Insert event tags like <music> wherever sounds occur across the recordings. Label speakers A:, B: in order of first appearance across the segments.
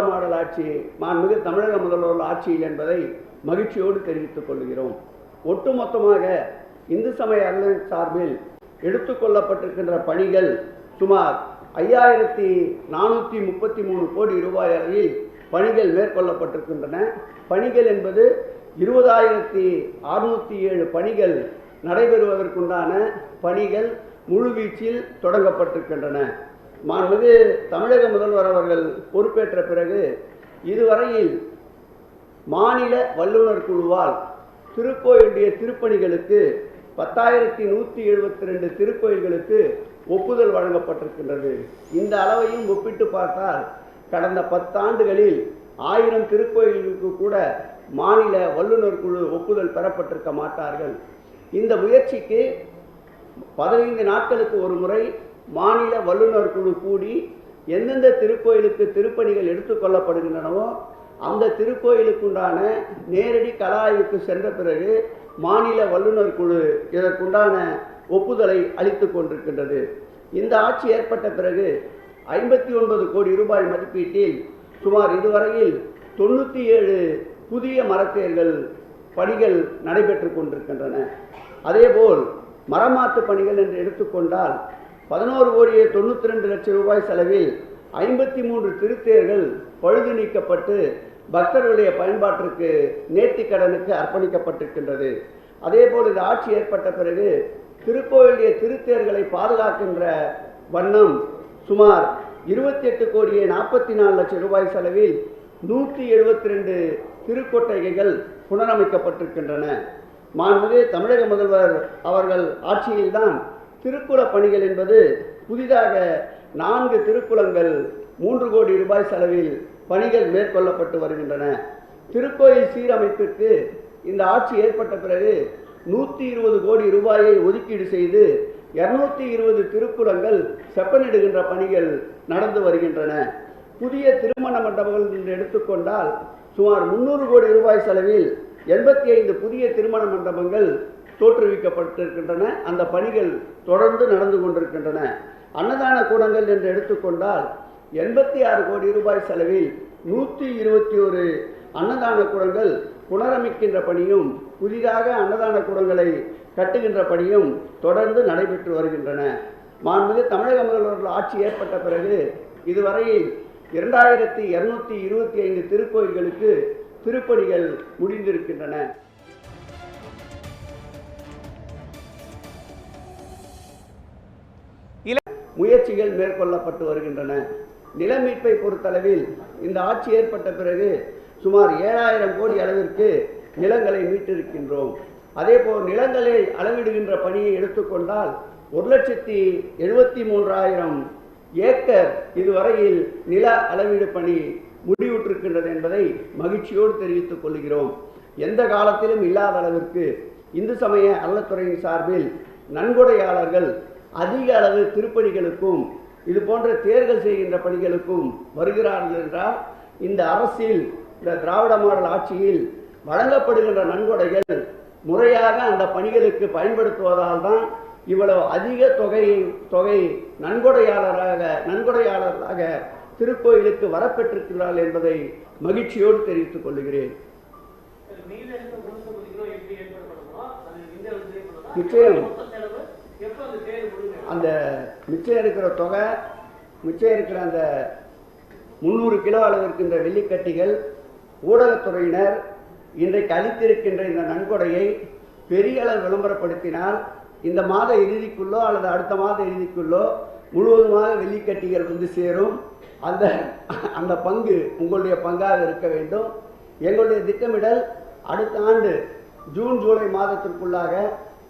A: Model ஆட்சி மாண்புமிகு தமிழக முதல்வர் ஆட்சியில் என்பதை மகிழ்ச்சியோடு தெரிவித்துக் கொள்கிறோம். ஒட்டுமொத்தமாக இந்து சமய அறநிலையத் சார்பில் எடுத்துக்கொள்ளப்பட்டிருக்கின்ற பணிகள் சுமார் ஐயாயிரத்தி நானூற்றி முப்பத்தி மூணு கோடி ரூபாய் அளவில் பணிகள் மேற்கொள்ளப்பட்டிருக்கின்றன. பணிகள் என்பது இருபதாயிரத்தி அறுநூற்றி ஏழு பணிகள் நடைபெறுவதற்குண்டான பணிகள் முழுவீச்சில் தொடங்கப்பட்டிருக்கின்றன. மாண்புமிகு தமிழக முதல்வர் அவர்கள் பொறுப்பேற்ற பிறகு இதுவரையில் மாநில வல்லுநர் குழுவால் திருக்கோயிலுடைய திருப்பணிகளுக்கு பத்தாயிரத்தி நூற்றி எழுபத்தி ரெண்டு திருக்கோயில்களுக்கு ஒப்புதல் வழங்கப்பட்டிருக்கின்றது. இந்த அளவையும் ஒப்பிட்டு பார்த்தால் கடந்த பத்தாண்டுகளில் ஆயிரம் திருக்கோயில்களுக்கு கூட மாநில வல்லுநர் குழு ஒப்புதல் பெறப்பட்டிருக்க மாட்டார்கள். இந்த முயற்சிக்கு பதினைந்து நாட்களுக்கு ஒரு முறை மாநில வல்லுநர் குழு கூடி எந்தெந்த திருக்கோயிலுக்கு திருப்பணிகள் எடுத்துக்கொள்ளப்படுகின்றனவோ அந்த திருக்கோயிலுக்குண்டான நேரடி கள ஆய்வுக்கு சென்ற பிறகு மாநில வல்லுநர் குழு இதற்குண்டான ஒப்புதலை அளித்துக் கொண்டிருக்கின்றது. இந்த ஆட்சி ஏற்பட்ட பிறகு ஐம்பத்தி ஒன்பது கோடி ரூபாய் மதிப்பீட்டில் சுமார் இதுவரையில் தொண்ணூற்றி ஏழு புதிய மரத்தேர்கள் பணிகள் நடைபெற்று கொண்டிருக்கின்றன. அதேபோல் மரமாற்று பணிகள் என்று எடுத்துக்கொண்டால் பதினோரு கோடியே தொண்ணூற்றி ரெண்டு லட்சம் ரூபாய் செலவில் ஐம்பத்தி மூன்று திருத்தேர்கள் பழுது நீக்கப்பட்டு பக்தர்களுடைய பயன்பாட்டிற்கு நேர்த்திக் கடனுக்கு அர்ப்பணிக்கப்பட்டிருக்கின்றது. அதேபோல் இந்த ஆட்சி ஏற்பட்ட பிறகு திருக்கோயிலுடைய திருத்தேர்களை பாதுகாக்கின்ற வண்ணம் சுமார் இருபத்தி எட்டு கோடியே நாற்பத்தி நாலு லட்சம் ரூபாய் செலவில் நூற்றி எழுபத்தி ரெண்டு திருக்கொட்டகைகள் புனரமைக்கப்பட்டிருக்கின்றன. மாண்புமிகு தமிழக முதல்வர் அவர்கள் ஆட்சியில்தான் திருக்குள பணிகள் என்பது புதிதாக நான்கு திருக்குளங்கள் மூன்று கோடி ரூபாய் செலவில் பணிகள் மேற்கொள்ளப்பட்டு வருகின்றன. திருக்கோயில் சீரமைப்பிற்கு இந்த ஆட்சி ஏற்பட்ட பிறகு நூற்றி இருபது கோடி ரூபாயை ஒதுக்கீடு செய்து இருநூத்தி இருபது திருக்குளங்கள் செப்பனிடுகின்ற பணிகள் நடந்து வருகின்றன. புதிய திருமண மண்டபங்கள் என்று எடுத்துக்கொண்டால் சுமார் முன்னூறு கோடி ரூபாய் செலவில் எண்பத்தி ஐந்து புதிய திருமண மண்டபங்கள் தோற்றுவிக்கப்பட்டிருக்கின்றன. அந்த பணிகள் தொடர்ந்து நடந்து கொண்டிருக்கின்றன. அன்னதான கூடங்கள் என்று எடுத்துக்கொண்டால் எண்பத்தி ஆறு கோடி ரூபாய் செலவில் நூற்றி இருபத்தி ஒரு அன்னதான கூடங்கள் புனரமைக்கின்ற பணியும் புதிதாக அன்னதான கூடங்களை கட்டுகின்ற பணியும் தொடர்ந்து நடைபெற்று வருகின்றன. மாண்புமிகு தமிழக முதல்வர்கள் ஆட்சி ஏற்பட்ட பிறகு இதுவரையில் இரண்டாயிரத்தி இருநூத்தி இருபத்தி ஐந்து திருக்கோயில்களுக்கு திருப்பணிகள் முடிந்திருக்கின்றன. முயற்சிகள் மேற்கொள்ளப்பட்டு வருகின்றன. நிலமீட்பை பொறுத்தளவில் இந்த ஆட்சி ஏற்பட்ட பிறகு சுமார் ஏழாயிரம் கோடி அளவிற்கு நிலங்களை மீட்டிருக்கின்றோம். அதேபோல் நிலங்களை அளவிடுகின்ற பணியை எடுத்துக்கொண்டால் ஒரு லட்சத்தி எழுபத்தி மூன்றாயிரம் ஏக்கர் இதுவரையில் நில அளவீடு பணி முடிவுற்றிருக்கின்றது என்பதை மகிழ்ச்சியோடு தெரிவித்துக் கொள்கிறோம். எந்த காலத்திலும் இல்லாத அளவிற்கு இந்து சமய அறத்துறையின் சார்பில் நன்கொடையாளர்கள் அதிக அளவு திருப்பணிகளுக்கும் இது போன்ற தேர்தல் செய்கின்ற பணிகளுக்கும் வருகிறார்கள் என்றால் இந்த அரசில் இந்த திராவிட மாடல் ஆட்சியில் வழங்கப்படுகின்ற நன்கொடைகள் முறையாக அந்த பணிகளுக்கு பயன்படுத்துவதால் தான் இவ்வளவு அதிக தொகை தொகை நன்கொடையாளராக நன்கொடையாளராக திருக்கோயிலுக்கு வரப்பெற்றிருக்கிறார்கள் என்பதை மகிழ்ச்சியோடு தெரிவித்துக் கொள்கிறேன் நிச்சயம்.
B: அந்த
A: மிச்சம் இருக்கிற தொகை மிச்சம் இருக்கிற அந்த முந்நூறு கிலோ அளவு இருக்கின்ற வெள்ளிக்கட்டிகள் ஊடகத்துறையினர் இன்றைக்கு அளித்திருக்கின்ற இந்த நன்கொடையை பெரிய அளவு விளம்பரப்படுத்தினால் இந்த மாத இறுதிக்குள்ளோ அல்லது அடுத்த மாத இறுதிக்குள்ளோ முழுவதுமாக வெள்ளிக்கட்டிகள் வந்து சேரும். அந்த அந்த பங்கு உங்களுடைய பங்காக இருக்க வேண்டும். எங்களுடைய திட்டமிடல் அடுத்த ஆண்டு ஜூன் ஜூலை மாதத்திற்குள்ளாக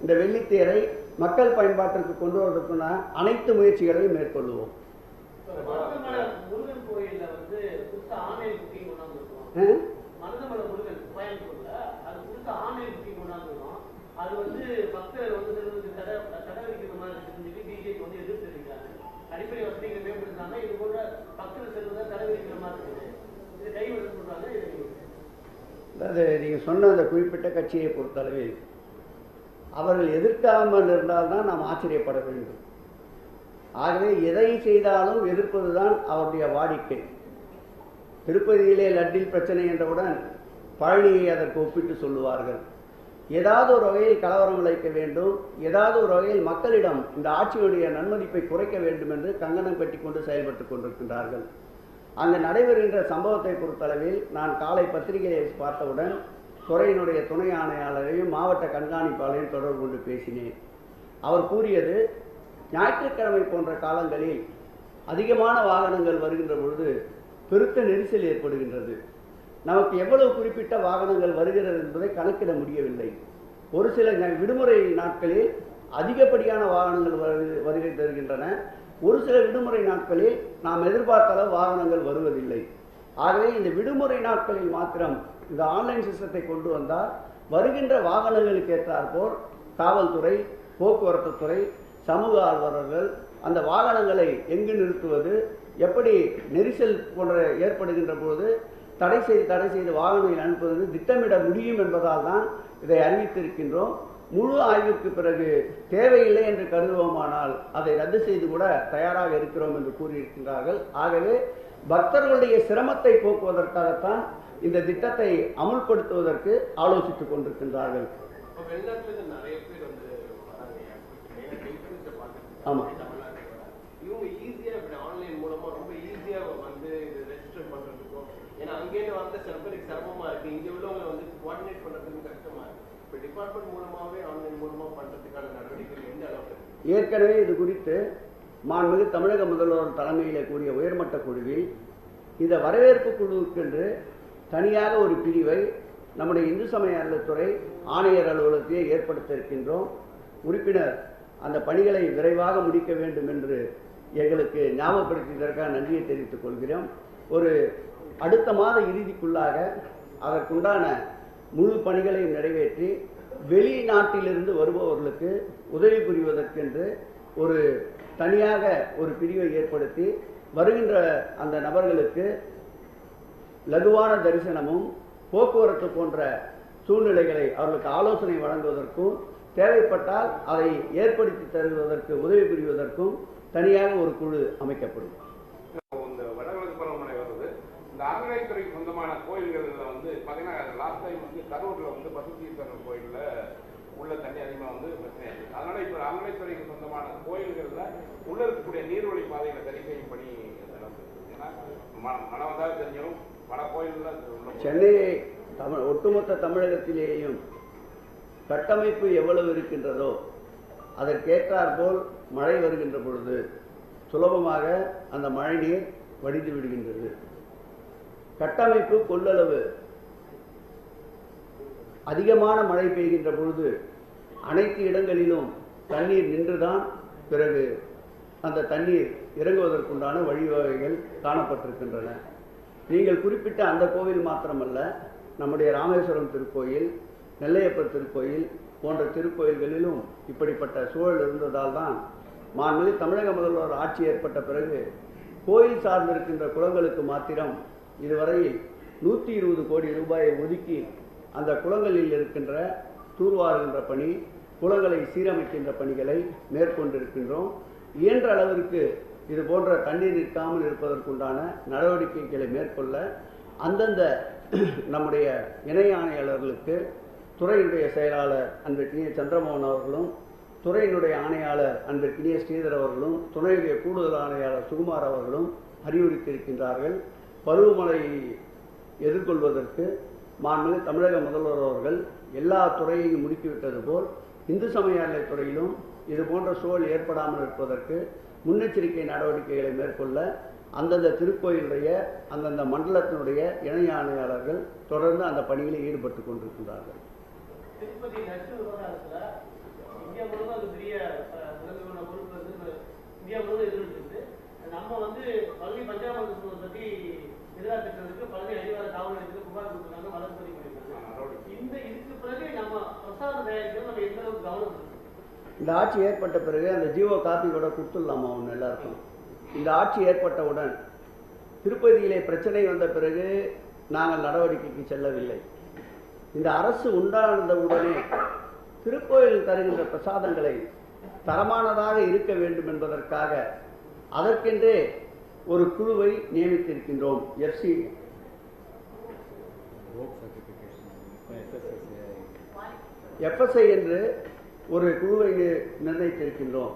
A: இந்த வெள்ளித்தேரை மக்கள் பயன்பாட்டிற்கு கொண்டு வருவதற்கான அனைத்து முயற்சிகளையும் மேற்கொள்வோம்
B: அது
A: அதாவது நீங்கள் சொன்ன அந்த குறிப்பிட்ட கட்சியை பொறுத்தளவில் அவர்கள் எதிர்க்காமல் இருந்தால்தான் நாம் ஆச்சரியப்பட வேண்டும். ஆகவே எதை செய்தாலும் எதிர்ப்பதுதான் அவருடைய வாடிக்கை. திருப்பதியிலே லட்டில் பிரச்சனை என்றவுடன் பழனியை அதற்கு ஒப்பிட்டு சொல்லுவார்கள். ஏதாவது ஒரு வகையில் கலவரம் விளைக்க வேண்டும் ஏதாவது ஒரு வகையில் மக்களிடம் இந்த ஆட்சியுடைய நன்மதிப்பை குறைக்க வேண்டும் என்று கங்கணம் கட்டி கொண்டு செயல்பட்டுக் கொண்டிருக்கின்றார்கள். அங்கு நடைபெறுகின்ற சம்பவத்தை பொறுத்தளவில் நான் காலை பத்திரிகையை பார்த்தவுடன் துறையினுடைய துணை ஆணையாளரையும் மாவட்ட கண்காணிப்பாளரையும் தொடர்பு கொண்டு பேசினேன். அவர் கூறியது ஞாயிற்றுக்கிழமை போன்ற காலங்களில் அதிகமான வாகனங்கள் வருகின்ற பொழுது பெருத்த நெரிசல் ஏற்படுகின்றது. நமக்கு எவ்வளவு குறிப்பிட்ட வாகனங்கள் வருகிறது என்பதை கணக்கிட முடியவில்லை. ஒரு சில ந- விடுமுறை நாட்களில் அதிகப்படியான வாகனங்கள் வருகை தருகின்றன. ஒரு சில விடுமுறை நாட்களில் நாம் எதிர்பார்த்த அளவு வாகனங்கள் வருவதில்லை. ஆகவே இந்த விடுமுறை நாட்களில் மாத்திரம் இந்த ஆன்லைன் சிஸ்டத்தை கொண்டு வந்தால் வருகின்ற வாகனங்களுக்கு ஏற்றாற்போல் காவல்துறை போக்குவரத்து துறை சமூக ஆர்வலர்கள் அந்த வாகனங்களை எங்கு நிறுத்துவது எப்படி நெரிசல் போன்ற ஏற்படுகின்ற பொழுது தடை செய்து தடை செய்து வாகனங்கள் அனுப்புவது திட்டமிட முடியும் என்பதால் தான் இதை அறிவித்திருக்கின்றோம். முழு ஆய்வுக்கு பிறகு தேவையில்லை என்று கருதுவோமானால் அதை ரத்து செய்து கூட தயாராக இருக்கிறோம் என்று கூறியிருக்கின்றார்கள். ஆகவே பக்தர்களுடைய சிரமத்தை போக்குவதற்காகத்தான் இந்த திட்டத்தை அமுல்படுத்துவதற்கு ஆலோசித்துக் கொண்டிருக்கின்றார்கள். ஆமா. ஏற்கனவே இது குறித்து மாண்புமிகு தமிழக முதல்வர் தலைமையிலே கூடிய உயர்மட்ட குழுவில் இந்த வரவேற்பு குழுவுக்கென்று தனியாக ஒரு பிரிவை நம்முடைய இந்து சமய அறநிலைத்துறை ஆணையர் அலுவலகத்தையே ஏற்படுத்த இருக்கின்றோம் உறுப்பினர் அந்த பணிகளை விரைவாக முடிக்க வேண்டும் என்று எங்களுக்கு ஞாபகப்படுத்தியதற்காக நன்றியை தெரிவித்துக் கொள்கிறோம். ஒரு அடுத்த மாத இறுதிக்குள்ளாக அதற்குண்டான முழு பணிகளையும் நிறைவேற்றி வெளிநாட்டிலிருந்து வருபவர்களுக்கு உதவி புரிவதற்கென்று ஒரு தனியாக ஒரு பிரிவை ஏற்படுத்தி வருகின்ற அந்த நபர்களுக்கு லகுவான தரிசனமும் போக்குவரத்து போன்ற சூழ்நிலைகளை அவர்களுக்கு ஆலோசனை வழங்குவதற்கும் தேவைப்பட்டால் அதை ஏற்படுத்தி தருவதற்கு உதவி புரிவதற்கும் தனியாக ஒரு குழு அமைக்கப்படும்.
C: இந்த வடகிழக்கு பருவமழை வருது இந்த அறநிலைத்துறைக்கு சொந்தமான கோயில்களில் வந்து பாத்தீங்கன்னா லாஸ்ட் டைம் வந்து கரூர்ல வந்து பசுத்தீஸ்வரன் கோயில்ல உள்ள தண்ணி அதிகமா வந்து பிரச்சனையாச்சு அதனால இப்ப அறநிலைத்துறைக்கு சொந்தமான கோயில்கள்ல உள்ள இருக்கக்கூடிய நீர்வழி பாதைகளை சரி செய்யும் பணி நடந்தது ஏன்னா மனம் வந்தாலும் தெரிஞ்சிடும். பல
A: சென்னையை தமிழ் ஒட்டுமொத்த தமிழகத்திலேயும் கட்டமைப்பு எவ்வளவு இருக்கின்றதோ அதற்கேற்றாற்போல் மழை வருகின்ற பொழுது சுலபமாக அந்த மழை நீர் வடிந்து விடுகின்றது. கட்டமைப்பு கொள்ளளவு அதிகமான மழை பெய்கின்ற பொழுது அனைத்து இடங்களிலும் தண்ணீர் நின்றுதான் பிறகு அந்த தண்ணீர் இறங்குவதற்குண்டான வழிவகைகள் காணப்பட்டிருக்கின்றன. நீங்கள் குறிப்பிட்ட அந்த கோவில் மாத்திரமல்ல நம்முடைய ராமேஸ்வரம் திருக்கோயில் நெல்லையப்பர் திருக்கோயில் போன்ற திருக்கோயில்களிலும் இப்படிப்பட்ட சூழல் இருந்ததால் தான் மாண்புமிகு தமிழக முதல்வர் ஆட்சி ஏற்பட்ட பிறகு கோயில் சார்ந்திருக்கின்ற குளங்களுக்கு மாத்திரம் இதுவரையில் நூற்றி இருபது கோடி ரூபாயை ஒதுக்கி அந்த குளங்களில் இருக்கின்ற தூர்வாருகின்ற பணி குளங்களை சீரமைக்கின்ற பணிகளை மேற்கொண்டிருக்கின்றோம். இயன்ற அளவிற்கு இது போன்ற தண்ணீர் நிற்காமல் இருப்பதற்குண்டான நடவடிக்கைகளை மேற்கொள்ள அந்தந்த <clears throat> நம்முடைய இணை ஆணையாளர்களுக்கு துறையினுடைய செயலாளர் அன்பிற்கினிய சந்திரமோகன் அவர்களும் துறையினுடைய ஆணையாளர் அன்பிற்கினிய ஸ்ரீதர் அவர்களும் துணையுடைய கூடுதல் ஆணையாளர் சுகுமார் அவர்களும் அறிவுறுத்தியிருக்கின்றார்கள். பருவமழையை எதிர்கொள்வதற்கு மாண்புமிகு தமிழக முதல்வர் அவர்கள் எல்லா துறையையும் முடுக்கிவிட்டது போல் இந்து சமய துறையிலும் இது போன்ற சூழல் ஏற்படாமல் இருப்பதற்கு முன்னெச்சரிக்கை நடவடிக்கைகளை மேற்கொள்ள அந்தந்த திருக்கோயிலுடைய அந்தந்த மண்டலத்தினுடைய இணை ஆணையாளர்கள் தொடர்ந்து அந்த பணியில் ஈடுபட்டு கொண்டிருக்கின்றார்கள்.
B: இந்தியா முழுவதும் பொறுப்பு வந்து இப்ப இந்தியா முழுவதும் எதிர்த்து நம்ம வந்து பழனி பஞ்சாபத்தை பத்தி எதிராக திட்டத்துக்கு பழனி அடிவார காவல் நிலையத்துக்கு புகார் கொடுத்துருக்காங்க வழக்கு பதிவு பண்ணிருக்காங்க இந்த இதுக்கு பிறகு நம்ம பிரசாதம் தயாரிக்கிறது நம்ம எந்த அளவுக்கு கவனம் செலுத்தணும்?
A: இந்த ஆட்சி ஏற்பட்ட பிறகு அந்த ஜீவோ காப்பி கூட கொடுத்துடலாமா ஒன்று எல்லாருக்கும்? இந்த ஆட்சி ஏற்பட்டவுடன் திருப்பதியிலே பிரச்சனை வந்த பிறகு நாங்கள் நடவடிக்கைக்கு செல்லவில்லை. இந்த அரசு உண்டானவுடனே திருக்கோயில் தருகின்ற பிரசாதங்களை தரமானதாக இருக்க வேண்டும் என்பதற்காக அதற்கென்றே ஒரு குழுவை நியமித்திருக்கின்றோம் எஃப்சி. எஃப்எஸ்ஐ என்று ஒரு குழுவை நிர்ணயித்திருக்கின்றோம்.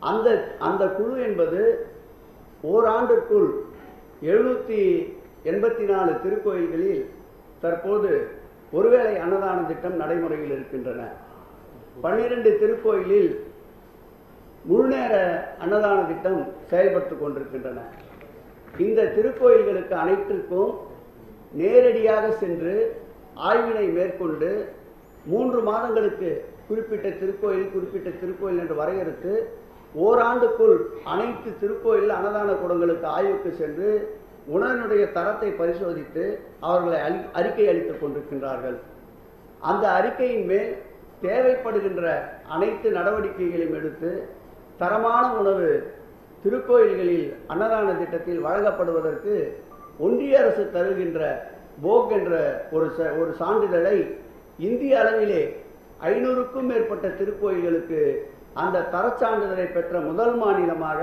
A: அந்த அந்த குழு என்பது ஓராண்டுக்குள் எழுநூற்றி எண்பத்தி நாலு திருக்கோயில்களில் தற்போது ஒருவேளை அன்னதான திட்டம் நடைமுறையில் இருக்கின்றன. பன்னிரண்டு திருக்கோயிலில் முழுநேர அன்னதான திட்டம் செயல்பட்டுக் கொண்டிருக்கின்றன. இந்த திருக்கோயில்களுக்கு அனைத்திற்கும் நேரடியாக சென்று ஆய்வினை மேற்கொண்டு மூன்று மாதங்களுக்கு குறிப்பிட்ட திருக்கோயில் குறிப்பிட்ட திருக்கோயில் என்று வரையறுத்து ஓராண்டுக்குள் அனைத்து திருக்கோயில் அன்னதான கூடங்களுக்கு ஆய்வுக்கு சென்று உணவினுடைய தரத்தை பரிசோதித்து அவர்களை அளி அறிக்கை அளித்துக் கொண்டிருக்கின்றார்கள். அந்த அறிக்கையின் மேல் தேவைப்படுகின்ற அனைத்து நடவடிக்கைகளையும் எடுத்து தரமான உணவு திருக்கோயில்களில் அன்னதான திட்டத்தில் வழங்கப்படுவதற்கு ஒன்றிய அரசு தருகின்ற போக் என்ற ஒரு ச- ஒரு சான்றிதழை இந்திய அளவிலே ஐநூறுக்கும் மேற்பட்ட திருக்கோயில்களுக்கு அந்த தரச்சான்றிதழை பெற்ற முதல் மாநிலமாக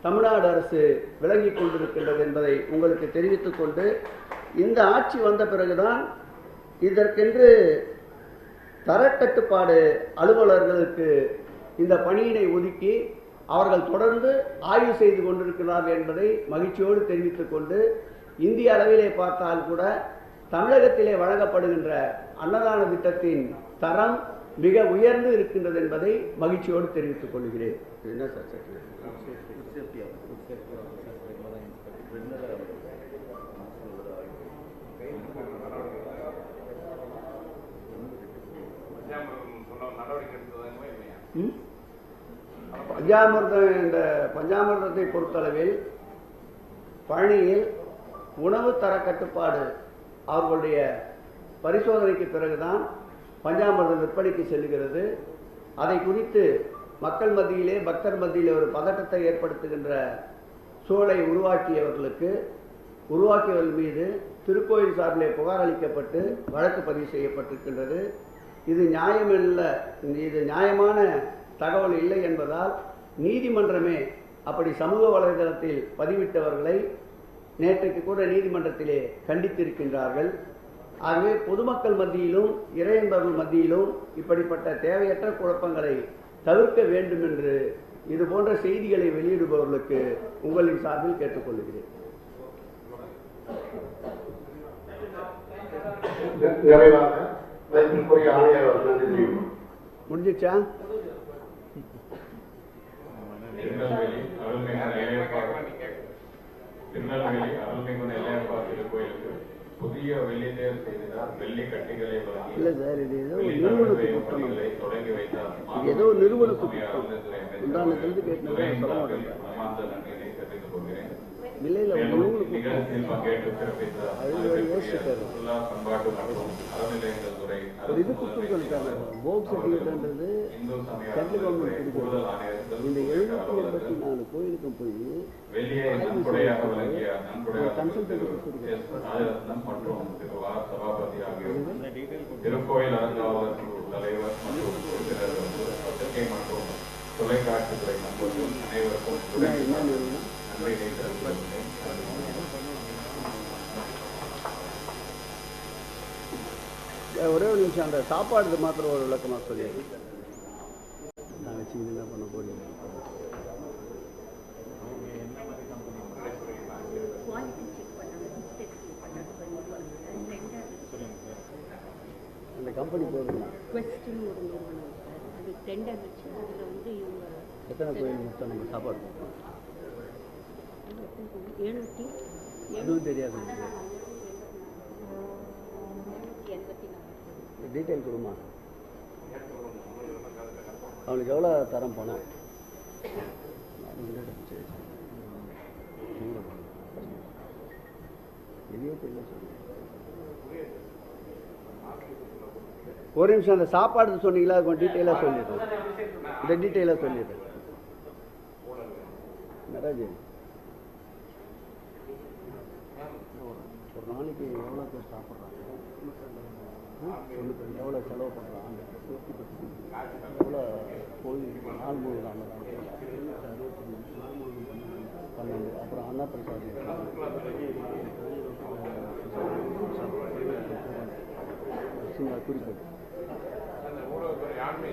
A: தமிழ்நாடு அரசு விளங்கிக் கொண்டிருக்கின்றது என்பதை உங்களுக்கு தெரிவித்துக் கொண்டு இந்த ஆட்சி வந்த பிறகுதான் இதற்கென்று தரக்கட்டுப்பாடு அலுவலர்களுக்கு இந்த பணியினை ஒதுக்கி அவர்கள் தொடர்ந்து ஆய்வு செய்து கொண்டிருக்கிறார்கள் என்பதை மகிழ்ச்சியோடு தெரிவித்துக் கொண்டு இந்திய அளவிலே பார்த்தால் கூட தமிழகத்திலே வழங்கப்படுகின்ற அன்னதான திட்டத்தின் தரம் மிக உயர்ந்து இருக்கின்றது என்பதை மகிழ்ச்சியோடு தெரிவித்துக் கொள்கிறேன் என்ன சார்? பஞ்சாமிர்தம் இந்த பஞ்சாமிர்தத்தை பொறுத்தளவில் பழனியில் உணவு தர கட்டுப்பாடு அவர்களுடைய பரிசோதனைக்கு பிறகுதான் பஞ்சாமிரதம் விற்பனைக்கு செல்கிறது. அதை குறித்து மக்கள் மத்தியிலே பக்தர் மத்தியிலே ஒரு பதட்டத்தை ஏற்படுத்துகின்ற சூழலை உருவாக்கியவர்களுக்கு உருவாக்கியவர்கள் மீது திருக்கோயில் சார்பிலே புகார் அளிக்கப்பட்டு வழக்கு பதிவு செய்யப்பட்டிருக்கின்றது. இது நியாயமில்ல இது நியாயமான தகவல் இல்லை என்பதால் நீதிமன்றமே அப்படி சமூக வலைதளத்தில் பதிவிட்டவர்களை நேற்றைக்கு கூட நீதிமன்றத்திலே கண்டித்திருக்கின்றார்கள். ஆகவே பொதுமக்கள் மத்தியிலும் இறையன்பர்கள் மத்தியிலும் இப்படிப்பட்ட தேவையற்ற குழப்பங்களை தவிர்க்க வேண்டும் என்று இது போன்ற செய்திகளை வெளியிடுபவர்களுக்கு உங்களின் சார்பில் கேட்டுக்கொள்கிறேன். முடிஞ்சிச்சா?
D: திருநெல்வேலி அருள்மிகு திருநெல்வேலி அருள்மிகு திருக்கோயிலுக்கு புதிய வெள்ளி தேர் செய்தார் வெள்ளி கட்டிகளை வழங்கி
A: இல்லை சார் இது ஏதோ ஒரு
D: வெள்ளி
A: நிறுவனத்து
D: தகவலை
A: குற்றம்
D: தொடங்கி வைத்தார்
A: இது ஏதோ ஒரு நிறுவனத்து
D: சுமையா
A: குற்றம். கேட்டது
D: துறையின்
A: சொல்ல மாட்டேன். இல்லை இல்லை
D: துறை
A: இது கொடுத்துருக்காங்க. போக் சர்டிஃபிகேட்ன்றது சென்ட்ரல் கவர்மெண்ட்
D: ஆணையர்கள்
A: இந்த எழுநூத்தி எண்பத்தி நாலு கோயிலுக்கும் போய் கன்சல்டன்ட்
D: திருக்கோயில் அறங்காவலர் குழு தலைவர் மற்றும் மற்றும் தொலைக்காட்சித்துறை நண்பர்கள் அனைவருக்கும்
A: ஒரே ஒரு நிமிஷம் அந்த சாப்பாடு மாத்திரம் ஒரு விளக்கமாக சொல்லி. நான் வச்சு என்ன பண்ண போறீங்க? அந்த கம்பெனி போதுமா
E: ஒரு நிறுவனம் அது டெண்டர் வச்சு அதில் வந்து இவங்க
A: எத்தனை கோயில் மொத்தம் நம்ம சாப்பாடு?
E: எழுநூற்றி
A: அதுவும் தெரியாது. டீட்டெயில் கொடுமா? அவனுக்கு எவ்வளோ தரம் பணம். ஒரு நிமிஷம் அந்த சாப்பாடு சொன்னீங்களா? கொஞ்சம் டீட்டெயிலாக சொல்லிடுறேன் இந்த டீட்டெயிலாக சொல்லிடுறேன் நடராஜ். இதுக்கு எவ்வளோ பேர் சாப்பிட்றாங்க? சொல்லுங்கள் எவ்வளோ செலவு பண்ணுறாங்க எவ்வளோ போய் நாள் முழுவதும் பன்னெண்டு அப்புறம் அண்ணா
F: பிரசாத் சின்ன குறிப்பிட்டு ஊடகத்துறை ஆண்மை